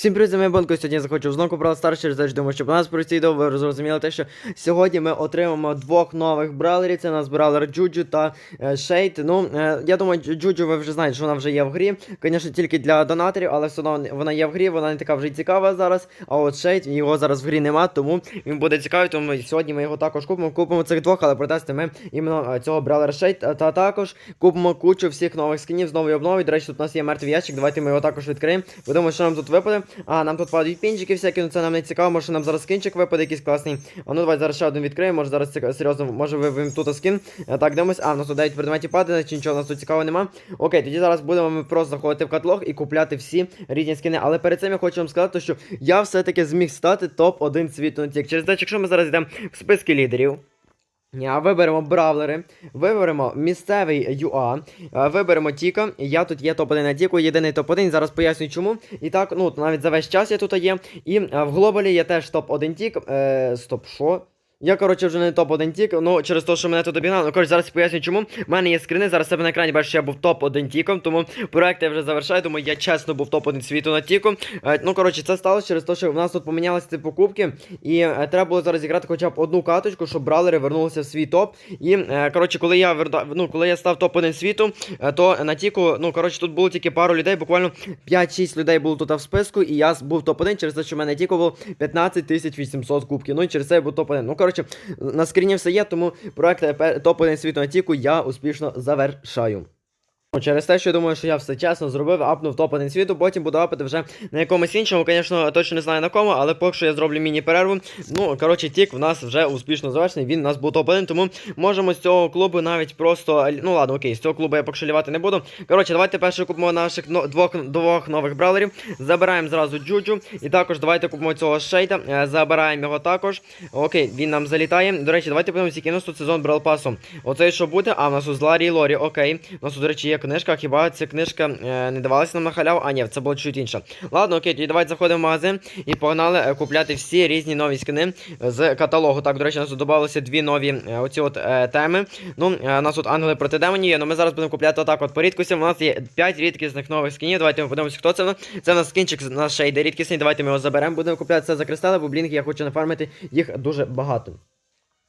Всім привіт, з вами Бонко, сьогодні я захочу знову брати старший через думаю, щоб у нас про ці відео ви зрозуміли те, що сьогодні ми отримаємо двох нових бралерів, це у нас бралер Джуджу та е, Шейд. Ну, е, я думаю, Джу- Джуджу ви вже знаєте, що вона вже є в грі. Звісно, тільки для донаторів, але все одно вона є в грі, вона не така вже цікава зараз. А от Шейд, його зараз в грі нема, тому він буде цікавий, тому сьогодні ми його також купимо. Купимо цих двох, але протести ми іменно е, цього бралера Шейд. Та, та також купимо кучу всіх нових скінів з нової обнови. До речі, тут у нас є мертвий ящик, давайте ми його також відкриємо. Подивимося, що нам тут випаде. А, нам тут падають пінчики всякі, ну це нам не цікаво, може нам зараз скінчик випаде якийсь класний. А ну давай зараз ще один відкриємо, може зараз цікаво, серйозно, може виб'ємо тут скін. Е, Так, дивимось. А, в нас тут 9 предметів падає, чи нічого у нас тут цікавого нема. Окей, тоді зараз будемо ми просто заходити в каталог і купляти всі різні скини. Але перед цим я хочу вам сказати, що я все-таки зміг стати топ-1 світу. Через те, якщо ми зараз йдемо в списки лідерів. А, Виберемо бравлери, виберемо місцевий ЮА, е, виберемо Тіка. Я тут є топ-1 на Тіку, єдиний топ-1, зараз поясню чому. І так, ну навіть за весь час я тут є. І е, в глобалі є теж топ-1 Тік. Е, стоп, що? Я, коротше, вже не топ-1 тік, ну через те, що мене тут обігнали. Ну, коротше, зараз поясню, чому. У мене є скрини, зараз себе на екрані бачиш, я був топ-1 тіком, тому проект я вже завершаю, тому я чесно був топ-1 світу на тіку. Е, ну, коротше, це сталося через те, що в нас тут помінялися ці покупки, і е, треба було зараз зіграти хоча б одну каточку, щоб бралери вернулися в свій топ. І, е, коротше, коли я верда... ну, коли я став топ-1 світу, то на тіку, ну, коротше, тут було тільки пару людей, буквально 5-6 людей було тут в списку, і я був топ-1 через те, що в мене тіку було 15 800 кубків. Ну і через це я був топ-1. Ну, коротше, на скріні все є, тому проект пе- топ-1 світу на тіку я успішно завершаю. Ну, Через те, що я думаю, що я все чесно зробив, апнув топ-1 світу, потім буду апати вже на якомусь іншому, звісно, точно не знаю на кому, але поки що я зроблю міні-перерву. Ну, коротше, тік в нас вже успішно завершений, він у нас був топ-1, тому можемо з цього клубу навіть просто. Ну ладно, окей, з цього клубу я лівати не буду. Коротше, давайте перше купимо наших двох, двох нових бралерів. Забираємо зразу Джуджу. І також давайте купимо цього шейта. е, Забираємо його також. Окей, він нам залітає. До речі, давайте подивимося, який у нас тут сезон брал пасом. Оцей що буде? А, у нас тут Ларі і Лорі, окей. У нас до речі, є книжка, хіба ця книжка е, не давалася нам на халяву? А, ні, це було чуть інше. Ладно, окей, тоді давайте заходимо в магазин і погнали е, купляти всі різні нові скини з каталогу. Так, до речі, у нас тут додалися дві нові е, оці от теми. Ну, у нас тут ангели проти демонів є, але ми зараз будемо купляти отак от по рідкостям. У нас є 5 рідкісних нових скінів. Давайте ми подивимося, хто це. Це у нас скінчик з- на шейде рідкісний. Давайте ми його заберемо. Будемо купляти це за кристали, бо блінки я хочу нафармити їх дуже багато.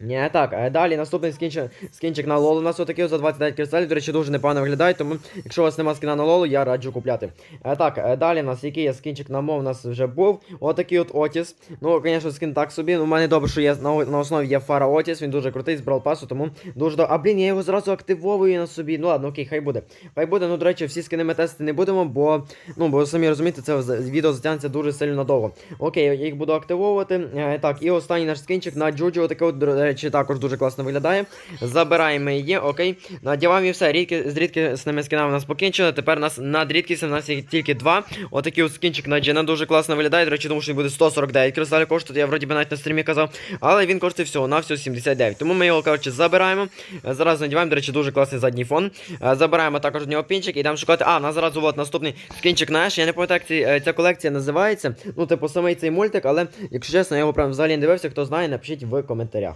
Не, так, е, далі наступний скінчик, скінчик на лолу у нас отакий за 29 кристалів, до речі, дуже непогано виглядає, тому якщо у вас нема скіна на лолу, я раджу купляти. Е, так, е, далі у нас який є скінчик на мов, у нас вже був. Отакий от Отіс. Ну, звісно, скін так собі. Ну, у мене добре, що є на, основі є фара Отіс, він дуже крутий, з брал пасу, тому дуже добре. А блін, я його зразу активовую на собі. Ну ладно, окей, хай буде. Хай буде, ну, до речі, всі скини ми тестити не будемо, бо, ну, бо самі розумієте, це відео затягнеться дуже сильно надовго. Окей, я їх буду активовувати. Так, і останній наш скінчик на Джуджу, отакий от, речі, також дуже класно виглядає. Забираємо її, окей. Надіваємо і все. Рідкі, з рідкісними скінами у нас покінчили. Тепер у нас над рідкісними у нас є тільки два. Отакий от скінчик на Джина дуже класно виглядає. До речі, тому що він буде 149 кристалів коштувати. Я вроді би навіть на стрімі казав. Але він коштує всього на всього 79. Тому ми його, коротше, забираємо. Зараз надіваємо, до речі, дуже класний задній фон. Е, Забираємо також в нього пінчик і йдемо шукати. А, у нас зразу от наступний скінчик наш. Я не пам'ятаю, як е, ця колекція називається. Ну, типу, самий цей мультик, але якщо чесно, я його прям взагалі не дивився. Хто знає, напишіть в коментарях.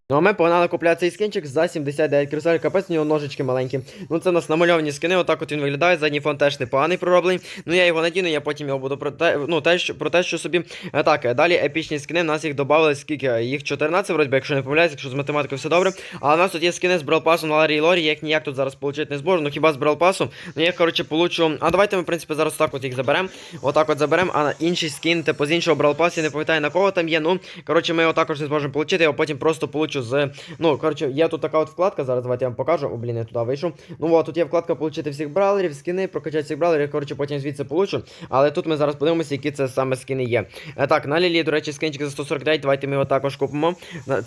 Ну, а ми погнали купляти цей скінчик за 79 кресаль, капець у нього ножички маленькі. Ну це у нас намальовані скини, отак от він виглядає. Задній фон теж непоганий пророблений. Ну я його надіну, я потім його буду про те, ну, те, що, про те, що собі. Е, Так, е, далі епічні скини. У нас їх додали скільки? Їх 14, вроді, якщо не помиляюсь, якщо з математикою все добре. А у нас тут є скини з бралпасом на Ларі і Лорі, я їх ніяк тут зараз получити не зможу. Ну хіба з бралпасом? Ну я коротше, получу. А давайте ми, в принципі, зараз так от їх заберемо. Отак от заберемо, а на інший скін, типу з іншого бралпасу, я не пам'ятаю на кого там є. Ну, коротше, ми його також не зможемо получити, я потім просто получу з. Ну, коротше, є тут така от вкладка, зараз давайте я вам покажу. О, блін, я туди вийшов. Ну от тут є вкладка получити всіх браулерів, скини, прокачати всіх браулерів, коротше, потім звідси получу. Але тут ми зараз подивимося, які це саме скини є. Е, так, на Лілі, до речі, скинчик за 149, давайте ми його також купимо.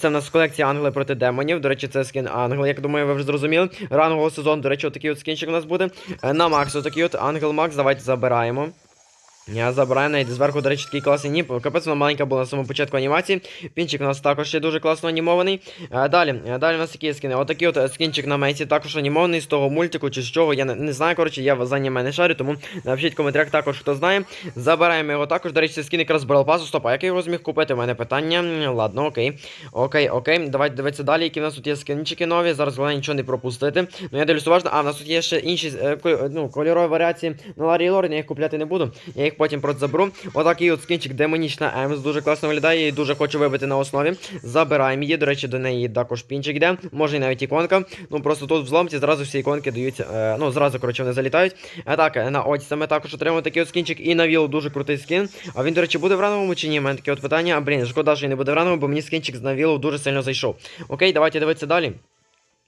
Це в нас колекція ангели проти демонів. До речі, це скін ангел, як думаю, ви вже зрозуміли. Рангового сезону, до речі, отакий от скінчик у нас буде. Е, На Макс, отакий от ангел Макс, давайте забираємо. Я забираю навіть зверху, до речі, такий класний ніп. Капець вона маленька була на самому початку анімації. Пінчик у нас також ще дуже класно анімований. Е, далі, е, далі у нас такі скини. Отакий от е, скінчик на Мейсі також анімований з того мультику чи з чого. Я не, знаю, коротше, я за аніме не шарю, тому напишіть в коментарях також, хто знає. Забираємо його також. До речі, це скін якраз Брал Пасу. Стоп, а як я його зміг купити? У мене питання. Ладно, окей. Окей, окей. Давайте дивитися далі, які в нас тут є скінчики нові. Зараз головне нічого не пропустити. Ну я дивлюсь уважно. А, в нас тут є ще інші ну, кольорові варіації на Ларі Лорі, я їх купляти не буду. Я їх їх потім заберу. Отакий от скінчик демонічна Емс, дуже класно виглядає і дуже хочу вибити на основі. Забираємо її. До речі, до неї також пінчик йде. Може і навіть іконка. Ну просто тут в зломці зразу всі іконки даються. Е, ну, зразу, коротше, вони залітають. А так, е, на Оті ми також отримали такий от скінчик і на Віл дуже крутий скін. А він, до речі, буде в рановому чи ні? У мене таке от питання. А, блін, шкода, що він не буде в рановому, бо мені скінчик з Навілу дуже сильно зайшов. Окей, давайте дивитися далі.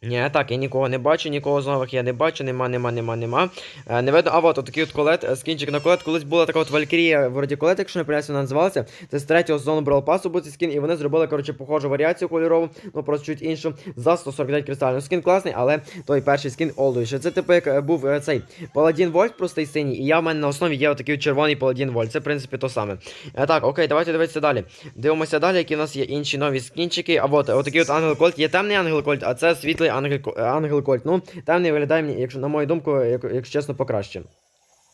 Ні, так, я нікого не бачу, нікого з нових я не бачу, нема, нема, нема, нема. Е, не видно, а от такий от колет, е, скінчик на колет. Колись була така от Валькірія, вроді колет, якщо не помиляюся, вона називалася. Це з третього сезону Brawl Pass був цей скін, і вони зробили, коротше, похожу варіацію кольорову, ну просто чуть іншу, за 149 кристалів. Скін класний, але той перший скін олдуючий. Це типу як е, був е, цей Паладін Вольт, простий синій, і я в мене на основі є отакий от червоний Паладін Вольт. Це, в принципі, то саме. Е, так, окей, давайте дивитися далі. Дивимося далі, які у нас є інші нові скінчики. А от, отакий от Ангел Кольт. Є темний Ангел Кольт, а це світлий Ангел, Ко- Ангел Кольт. Ну, темний виглядає мені, якщо на мою думку, як, якщо чесно, покраще.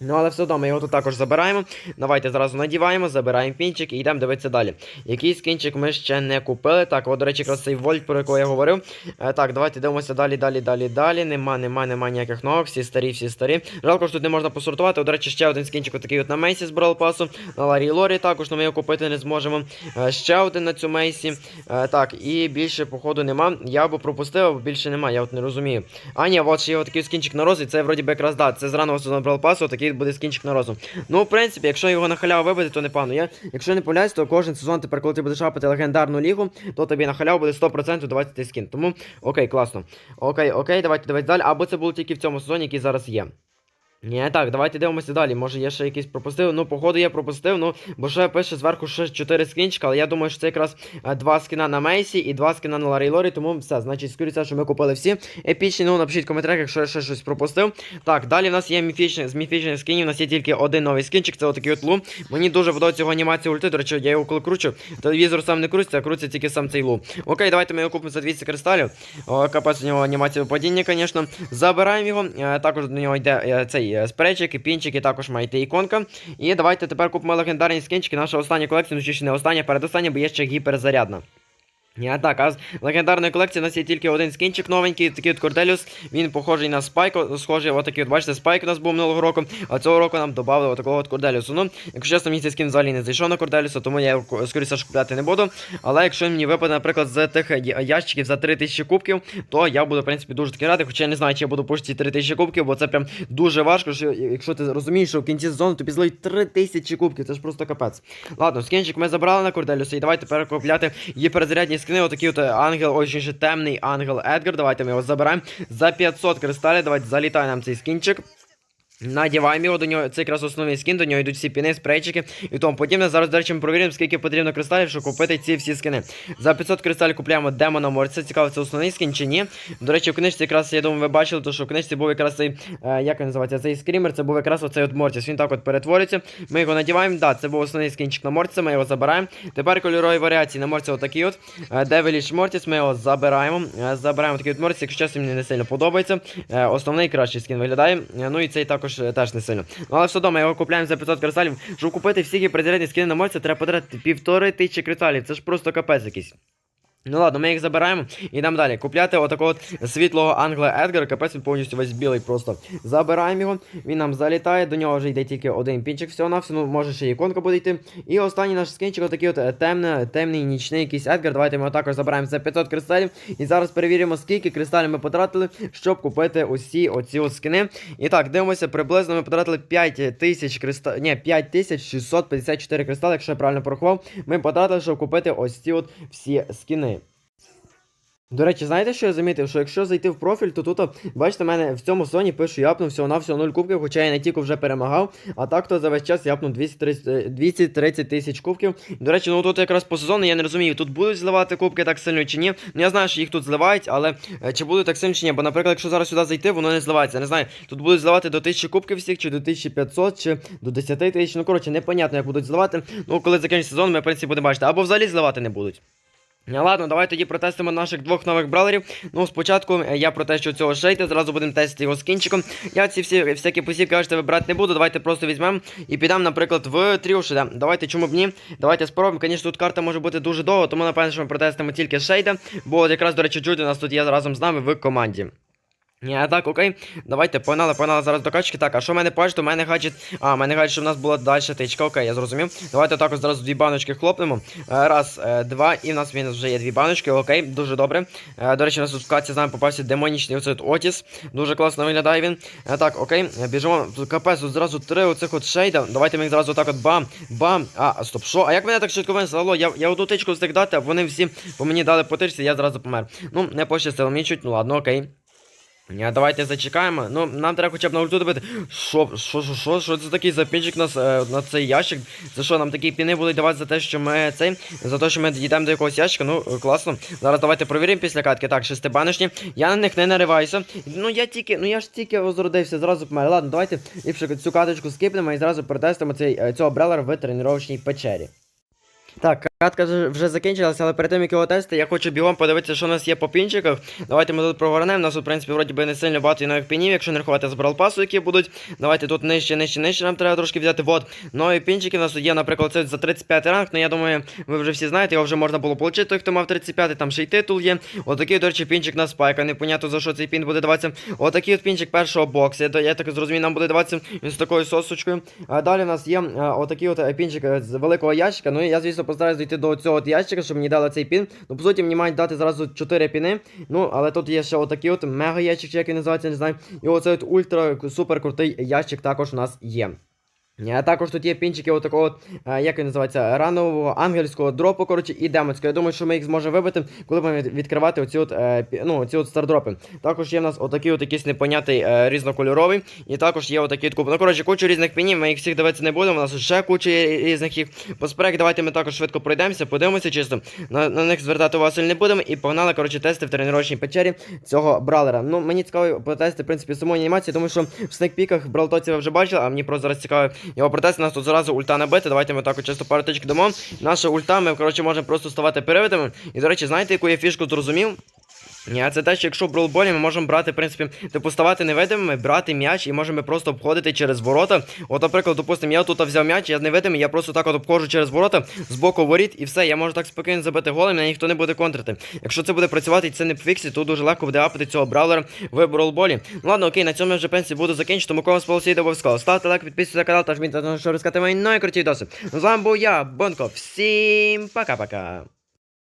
Ну, але все одно ми його тут також забираємо. Давайте зразу надіваємо, забираємо пінчик і йдемо дивитися далі. Який скінчик ми ще не купили. Так, от, до речі, якраз цей вольт, про якого я говорив. Е, так, давайте дивимося далі, далі, далі, далі. Нема, нема, нема ніяких нових. Всі старі, всі старі. Жалко, що тут не можна посортувати. От, до речі, ще один скінчик отакий от на Мейсі з Брал Пасу. На Ларі Лорі також, але ми його купити не зможемо. Е, ще один на цю Мейсі. Е, так, і більше, походу, нема. Я б пропустив, або більше нема, я от не розумію. А, ні, от ще є отакий скінчик на розі. Це вроді би якраз да. Це з раннього сезону Брал Пасу, такий буде скінчик на розум. Ну, в принципі, якщо його на халяву вибити, то непогано. Я, якщо не помиляюсь, то кожен сезон тепер, коли ти будеш шапати легендарну лігу, то тобі на халяву буде 100% давати скін. Тому окей, класно. Окей, окей, давайте давайте далі. Або це було тільки в цьому сезоні, який зараз є. Ні, так, давайте дивимося далі. Може я ще якийсь пропустив. Ну, походу, я пропустив, ну, бо ще пише зверху ще 4 скінчика, але я думаю, що це якраз е, два скіна на Мейсі і два скіна на Ларі Лорі, тому все, значить, скоріше, що ми купили всі епічні. Ну, напишіть в коментарях, якщо я ще щось пропустив. Так, далі в нас є міфічний, з міфічних скінів, у нас є тільки один новий скінчик, це отакий от лу. Мені дуже подобається його анімація ульти, до речі, я його коли кручу. Телевізор сам не крутиться, а крутиться тільки сам цей лу. Окей, давайте ми його купимо за 200 кристалів. О, капець у нього анімація падіння, звісно. Забираємо його. Е, також до нього йде е, цей пінчики, спречик, пінчик, і також маєте іконка. І давайте тепер купимо легендарні скінчики. Наша остання колекція, ну чи ще не остання, передостання, бо є ще гіперзарядна. Я так, а з легендарної колекції у нас є тільки один скінчик новенький, такий от Корделіус. Він похожий на спайку, схожий, отакий, от бачите, спайк у нас був минулого року, а цього року нам додали отакого от Корделіусу. Ну, якщо чесно, мені цей скін взагалі не зайшов на Корделіуса, тому я його скоріше ж купляти не буду. Але якщо мені випаде, наприклад, з тих ящиків за 3000 кубків, то я буду, в принципі, дуже таки радий, хоча я не знаю, чи я буду пушити ці 3000 кубків, бо це прям дуже важко, що якщо ти розумієш, що в кінці сезону тобі злить 3000 кубків, це ж просто капець. Ладно, скінчик ми забрали на Корделіуса, і давайте тепер купляти її перезарядні скини, отакий от е, ангел, ось же темний ангел Едгар. Давайте ми його заберемо. за 500 кристалів. Давайте залітає нам цей скінчик. Надіваємо його до нього, це якраз основний скін, до нього йдуть всі піни, спрейчики і тому подібне. Зараз, до речі, ми провіримо, скільки потрібно кристалів, щоб купити ці всі скини. За 500 кристалів купляємо демона морця. Цікаво, це основний скін чи ні. До речі, в книжці якраз, я думаю, ви бачили, то, що в книжці був якраз цей, е, як він називається, цей скрімер, це був якраз оцей от Мортіс. Він так от перетворюється. Ми його надіваємо. Да, це був основний скінчик на Мортіса, ми його забираємо. Тепер кольорові варіації на Мортіса отакі от. Девеліш Мортіс, ми його забираємо. Е, Забираємо такий от Мортіс, якщо чесно, мені не сильно подобається. Е, Основний кращий скін виглядає. Е, Ну і цей також е, теж не сильно. Ну але все одно ми його купляємо за 500 кристалів. Щоб купити всі гіперзарядні скини на Мортіса, треба потратити півтори тисячі кристалів. Це ж просто капець якийсь. Ну ладно, ми їх забираємо і йдемо далі. Купляти отакого от світлого ангела Едгара, капець він повністю весь білий просто. Забираємо його, він нам залітає, до нього вже йде тільки один пінчик всього на все, ну може ще іконка буде йти. І останній наш скінчик, отакий от е, темне, темний нічний якийсь Едгар. Давайте ми його також забираємо за 500 кристалів. І зараз перевіримо, скільки кристалів ми потратили, щоб купити усі оці от скини. І так, дивимося, приблизно ми потратили 5000 кристалів, ні, 5654 кристали, якщо я правильно порахував. Ми потратили, щоб купити ось ці от всі скини. До речі, знаєте, що я замітив? Що якщо зайти в профіль, то тут, бачите, мене в цьому сезоні пишу, я апнув всього на всього 0 кубків, хоча я не тільки вже перемагав, а так то за весь час я апнув 230 230 тисяч кубків. До речі, ну тут якраз по сезону я не розумію, тут будуть зливати кубки так сильно чи ні. Ну я знаю, що їх тут зливають, але е, чи будуть так сильно чи ні? Бо, наприклад, якщо зараз сюди зайти, воно не зливається. Не знаю, тут будуть зливати до 1000 кубків всіх, чи до 1500, чи до 10 тисяч. Ну коротше, непонятно, як будуть зливати. Ну, коли закінчиться сезон, ми в принципі будемо бачити. Або взагалі зливати не будуть. Е, Ладно, давай тоді протестимо наших двох нових бралерів. Ну, спочатку е, я протещу цього шейта, зразу будемо тестити його скінчиком. Я ці всі всякі посівки кажете, вибирати не буду. Давайте просто візьмемо і підемо, наприклад, в тріуші. Давайте чому б ні? Давайте спробуємо. Звісно, тут карта може бути дуже довго, тому напевно, що ми протестимо тільки шейда. Бо якраз, до речі, Джуді у нас тут є разом з нами в команді. Ні, так, окей. Давайте, погнали, погнали зараз до качки. Так, а що в мене бачите? У мене гаджет. А, в мене гаджет, щоб в нас була далі тичка. Окей, я зрозумів. Давайте також зараз дві баночки хлопнемо. Е, Раз, е, два, і в нас вже є дві баночки. Окей, дуже добре. Е, До речі, у нас тут в каці з нами попався демонічний оцей Отіс. Дуже класно виглядає він. Е, Так, окей, е, біжимо. Тут капець, тут зразу три оцих от шейда. Давайте ми їх зразу так от бам, бам. А, стоп, що? А як мене так швидко винесли? Алло, я, я одну тичку встиг дати, а вони всі по мені дали по тичці, я зразу помер. Ну, не пощастило мені чуть, ну ладно, окей. Ні, давайте зачекаємо. Ну, нам треба хоча б на ульту добити. Що, що, що, що, що це такий запінчик нас е, на цей ящик? Це що, нам такі піни будуть давати за те, що ми цей, за те, що ми дійдемо до якогось ящика? Ну, е, класно. Зараз давайте провіримо після катки. Так, шестибаночні. Я на них не нариваюся. Ну я тільки, ну я ж тільки озродився, зразу помер. Ладно, давайте ліпше цю каточку скипнемо і зразу протестимо цей, е, цього брелера в тренувальній печері. Так, катка вже- закінчилася, але перед тим як його тестити, я хочу бігом подивитися, що у нас є по пінчиках. Давайте ми тут прогорнемо. У нас в принципі, вроді би не сильно багато і нових пінів, якщо не рахувати з бралпасу, які будуть. Давайте тут нижче, нижче, нижче нам треба трошки взяти. Вот. Нові пінчики у нас є, наприклад, це за 35 ранг. Ну я думаю, ви вже всі знаєте, його вже можна було отримати, той, хто мав 35, там ще й титул є. Отакий, до речі, пінчик на спайка. Непонятно за що цей пін буде даватися. Отакий от пінчик першого боксу. Я, я так зрозумів, нам буде даватися він з такою сосочкою. А далі у нас є отакий от е, пінчик е, з великого ящика. Ну і я, звісно, постараюсь дійти до цього от ящика, щоб мені дали цей пін. Ну, по суті, мені мають дати зразу 4 піни. Ну, але тут є ще отакий от мега ящик, як він називається, не знаю. І оцей от ультра супер крутий ящик також у нас є. А також тут є пінчики отакого, от, е, як він називається, ранового ангельського дропу, коротше, і демонського. Я думаю, що ми їх зможемо вибити, коли будемо відкривати оці от, е, ну, оці от стардропи. Також є в нас отакий от якийсь непонятий е, різнокольоровий. І також є отакий от куб. Ну, коротше, кучу різних пінів, ми їх всіх дивитися не будемо. У нас ще куча різних їх. По спрек, давайте ми також швидко пройдемося, подивимося чисто. На, на них звертати увагу не будемо. І погнали, коротше, тести в тренувальній печері цього бралера. Ну, мені цікаво потестити, в принципі, самої анімації, тому що в снекпіках бралтоці ви вже бачили, а мені просто зараз цікаво його протест нас тут зразу ульта набити. Давайте ми так чисто пару тичок дамо. Наша ульта, ми, коротше, можемо просто ставати перевидами. І, до речі, знаєте, яку я фішку зрозумів? Ні, це те, що якщо в бролболі ми можемо брати, в принципі, типу ставати невидимими, брати м'яч і можемо просто обходити через ворота. От, наприклад, допустимо, я тут взяв м'яч, я невидимий, я просто так от обходжу через ворота з боку воріт, і все, я можу так спокійно забити голем, мене ніхто не буде контрити. Якщо це буде працювати і це не фіксі, то дуже легко буде апати цього браулера в бролболі. Ну ладно, окей, на цьому я вже принципі буду закінчити, тому кому відео обов'язково. Ставте лайк, підписуйтесь на канал, та жміть на що розкати мої найкруті. Ну, З вами був я, Бонко. Всім пока-пока.